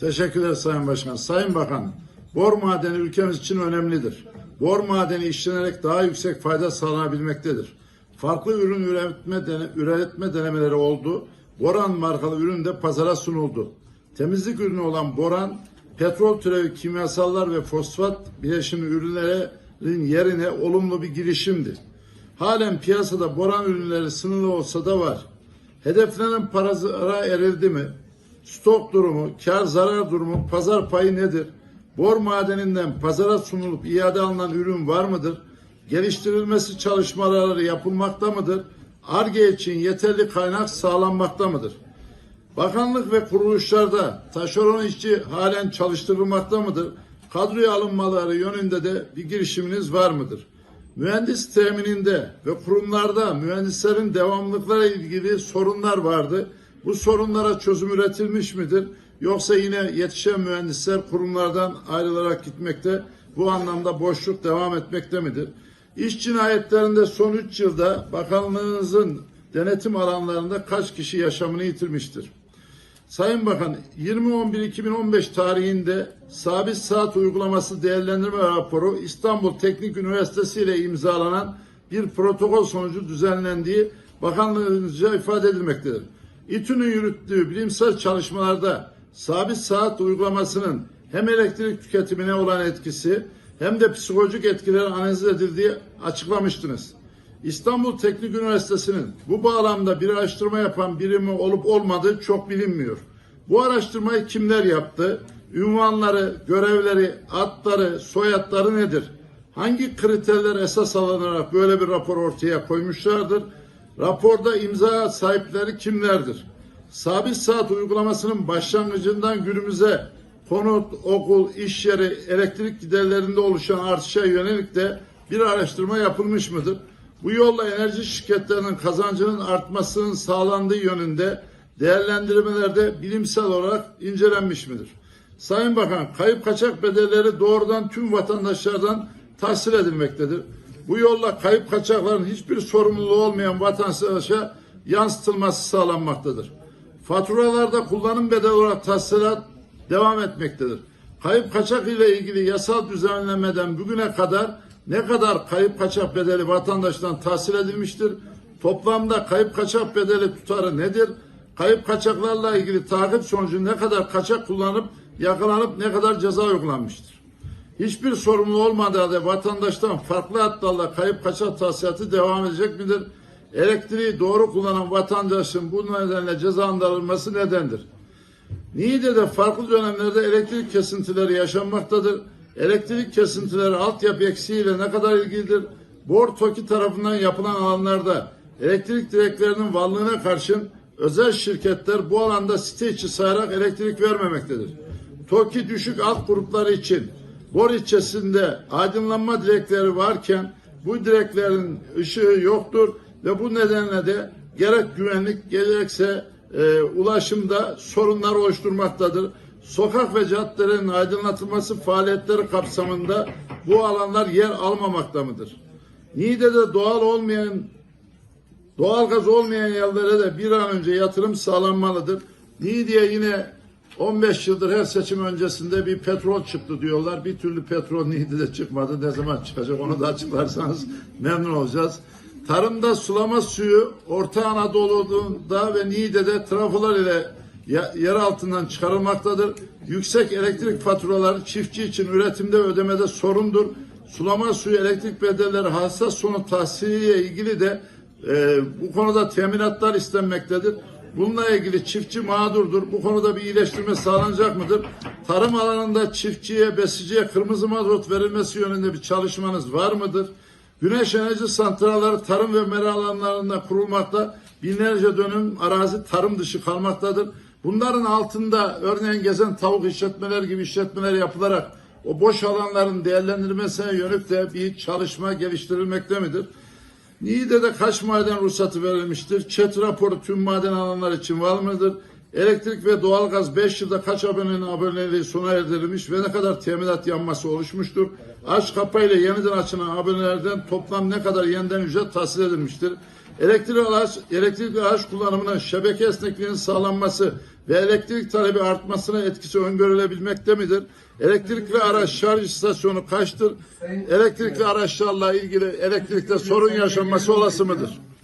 Teşekkürler Sayın Başkan. Sayın Bakan, bor madeni ülkemiz için önemlidir. Bor madeni işlenerek daha yüksek fayda sağlanabilmektedir. Farklı ürün üretme, dene, üretme denemeleri oldu. Boran markalı ürün de pazara sunuldu. Temizlik ürünü olan boran, petrol türevi kimyasallar ve fosfat bileşimi ürünlerin yerine olumlu bir girişimdi. Halen piyasada boran ürünleri sınırlı olsa da var. Hedeflenen pazara erildi mi? Stok durumu, kar zarar durumu, pazar payı nedir? Bor madeninden pazara sunulup iade alınan ürün var mıdır? Geliştirilmesi çalışmaları yapılmakta mıdır? ARGE için yeterli kaynak sağlanmakta mıdır? Bakanlık ve kuruluşlarda taşeron işçi halen çalıştırılmakta mıdır? Kadroya alınmaları yönünde de bir girişiminiz var mıdır? Mühendis temininde ve kurumlarda mühendislerin devamlılıklara ilgili sorunlar vardı. Bu sorunlara çözüm üretilmiş midir? Yoksa yine yetişen mühendisler kurumlardan ayrılarak gitmekte, bu anlamda boşluk devam etmekte midir? İş cinayetlerinde son 3 yılda bakanlığınızın denetim alanlarında kaç kişi yaşamını yitirmiştir? Sayın Bakan 20.11.2015 tarihinde sabit saat uygulaması değerlendirme raporu İstanbul Teknik Üniversitesi ile imzalanan bir protokol sonucu düzenlendiği bakanlığınızca ifade edilmektedir. İTÜ'nün yürüttüğü bilimsel çalışmalarda sabit saat uygulamasının hem elektrik tüketimine olan etkisi hem de psikolojik etkileri analiz edildiği açıklamıştınız. İstanbul Teknik Üniversitesi'nin bu bağlamda bir araştırma yapan birimi olup olmadığı çok bilinmiyor. Bu araştırmayı kimler yaptı? Ünvanları, görevleri, adları, soyadları nedir? Hangi kriterler esas alınarak böyle bir rapor ortaya koymuşlardır? Raporda imza sahipleri kimlerdir? Sabit saat uygulamasının başlangıcından günümüze konut, okul, iş yeri, elektrik giderlerinde oluşan artışa yönelik de bir araştırma yapılmış mıdır? Bu yolla enerji şirketlerinin kazancının artmasının sağlandığı yönünde değerlendirmelerde bilimsel olarak incelenmiş midir? Sayın Bakan, kayıp kaçak bedelleri doğrudan tüm vatandaşlardan tahsil edilmektedir. Bu yolla kayıp kaçakların hiçbir sorumluluğu olmayan vatandaşa yansıtılması sağlanmaktadır. Faturalarda kullanım bedeli olarak tahsilat devam etmektedir. Kayıp kaçak ile ilgili yasal düzenlemeden bugüne kadar ne kadar kayıp kaçak bedeli vatandaştan tahsil edilmiştir? Toplamda kayıp kaçak bedeli tutarı nedir? Kayıp kaçaklarla ilgili takip sonucu ne kadar kaçak kullanıp yakalanıp ne kadar ceza uygulanmıştır? Hiçbir sorumlu olmadığı halde vatandaştan farklı hatlarla kayıp kaçak tahsilatı devam edecek midir? Elektriği doğru kullanan vatandaşın bu nedenle cezalandırılması nedendir? Niğde'de farklı dönemlerde elektrik kesintileri yaşanmaktadır. Elektrik kesintileri altyapı eksiğiyle ne kadar ilgilidir? Bor TOKİ tarafından yapılan alanlarda elektrik direklerinin varlığına karşın özel şirketler bu alanda site içi sayarak elektrik vermemektedir. TOKİ düşük alt grupları için Bor ilçesinde aydınlanma direkleri varken bu direklerin ışığı yoktur ve bu nedenle de gerek güvenlik gerekse e, ulaşımda sorunlar oluşturmaktadır. Sokak ve caddelerin aydınlatılması faaliyetleri kapsamında bu alanlar yer almamakta mıdır? Niğde'de doğal olmayan doğalgaz olmayan yerlere de bir an önce yatırım sağlanmalıdır. Niğde'ye yine 15 yıldır her seçim öncesinde bir petrol çıktı diyorlar. Bir türlü petrol Niğde'de çıkmadı. Ne zaman çıkacak onu da açıklarsanız memnun olacağız. Tarımda sulama suyu Orta Anadolu'da ve Niğde'de trafolar ile yer altından çıkarılmaktadır. Yüksek elektrik faturaları çiftçi için üretimde ödemede sorundur. Sulama suyu elektrik bedelleri hassas sonu tahsiliyle ilgili de e, bu konuda teminatlar istenmektedir. Bununla ilgili çiftçi mağdurdur. Bu konuda bir iyileştirme sağlanacak mıdır? Tarım alanında çiftçiye, besiciye kırmızı mazot verilmesi yönünde bir çalışmanız var mıdır? Güneş enerji santralleri tarım ve mera alanlarında kurulmakta. Binlerce dönüm arazi tarım dışı kalmaktadır. Bunların altında örneğin gezen tavuk işletmeler gibi işletmeler yapılarak o boş alanların değerlendirmesine yönelik de bir çalışma geliştirilmekte midir? Niğde'de kaç maden ruhsatı verilmiştir? Çet raporu tüm maden alanlar için var mıdır? Elektrik ve doğalgaz 5 yılda kaç abonenin aboneliği sona erdirilmiş ve ne kadar teminat yanması oluşmuştur? Aç kapayla yeniden açılan abonelerden toplam ne kadar yeniden ücret tahsil edilmiştir? Elektrik araç, elektrikli araç kullanımının şebeke esnekliğinin sağlanması ve elektrik talebi artmasına etkisi öngörülebilmekte midir? Elektrikli araç şarj istasyonu kaçtır? Elektrikli araçlarla ilgili elektrikte sorun yaşanması olası mıdır?